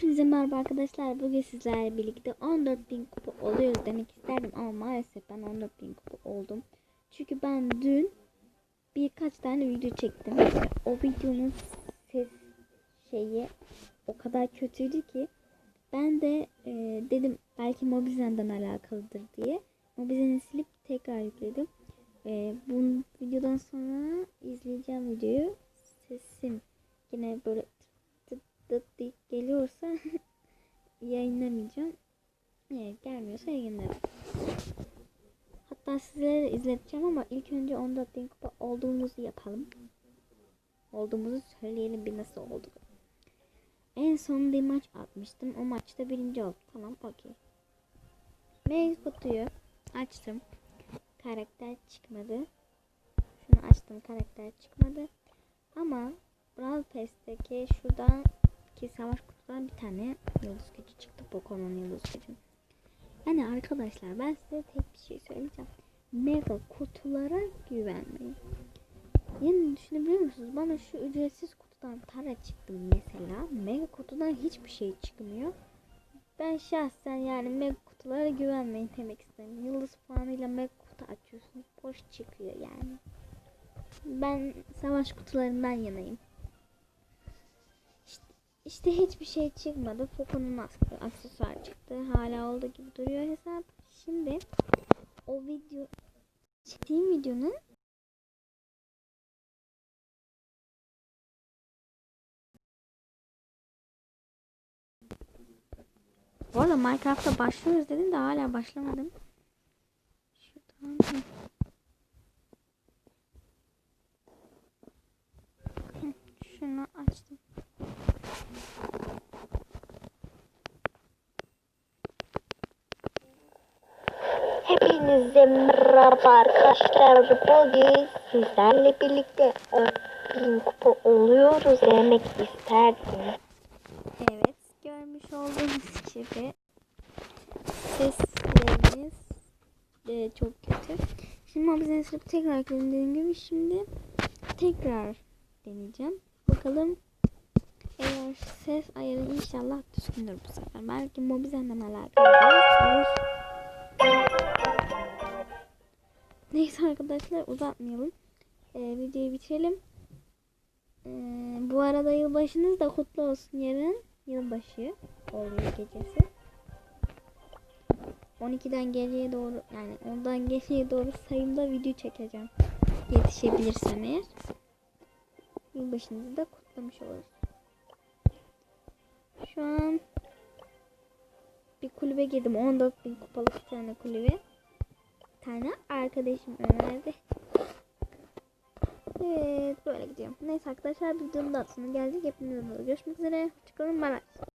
Hepinize merhaba arkadaşlar. Bugün sizlerle birlikte 14.000 kupa oluyoruz demek isterdim ama maalesef ben 14.000 kupa oldum. Çünkü ben dün birkaç tane video çektim. O videonun ses şeyi o kadar kötüydü ki ben de e, dedim belki Mobizen'den alakalıdır diye. Mobizen'i silip tekrar yükledim. E, bu videodan sonra izleyeceğim videoyu. Sesim yine böyle tıt diye geliyorsa yayınlamayacağım. Evet gelmiyorsa yayınlarım. Hatta sizlere izleteceğim ama ilk önce 14 bin kupa olduğumuzu yapalım. Olduğumuzu söyleyelim bir nasıl olduk. En son bir maç atmıştım. O maçta birinci oldum. Tamam okey. Mail kutuyu açtım. Karakter çıkmadı. Şunu açtım karakter çıkmadı. Ama Brawl Pass'teki şuradan ki savaş kutudan bir tane yıldız gücü çıktı. Pokemon'un yıldız gücü. Yani arkadaşlar ben size tek bir şey söyleyeceğim. Mega kutulara güvenmeyin. Yani düşünebiliyor musunuz? Bana şu ücretsiz kutudan para çıktı mesela. Mega kutudan hiçbir şey çıkmıyor. Ben şahsen yani mega kutulara güvenmeyin demek istedim. Yıldız puanıyla mega kutu açıyorsunuz. Boş çıkıyor yani. Ben savaş kutularından yanayım. İşte, hiçbir şey çıkmadı. Poco'nun aksesuar çıktı. Hala olduğu gibi duruyor hesap. Şimdi o video çektiğim videonun Bu arada Minecraft'ta başlıyoruz dedim de hala başlamadım. Şuradan. Şunu açtım. Hepinize merhaba arkadaşlar. Bugün sizlerle birlikte 10.000 kupa oluyoruz demek isterdim. Evet, görmüş olduğunuz gibi seslerimiz de çok kötü. Şimdi Mobizen sırf tekrar ekledim dediğim gibi şimdi tekrar deneyeceğim. Bakalım eğer ses ayarı inşallah düzgündür bu sefer. Belki Mobizen'den alakalı. Neyse arkadaşlar uzatmayalım. Ee, videoyu bitirelim. Ee, bu arada yılbaşınız da kutlu olsun yarın. Yılbaşı oluyor gecesi. 12'den geriye doğru yani ondan geriye doğru sayımda video çekeceğim. Yetişebilirsem eğer. Yılbaşınızı da kutlamış oluruz. Şu an bir kulübe girdim. 14 bin kupalık bir tane kulübe. Tane arkadaşım önerdi. Evet böyle gidiyorum. Neyse arkadaşlar videonun da sonuna geldik. Hepinizle görüşmek üzere. Hoşçakalın. Bye bye.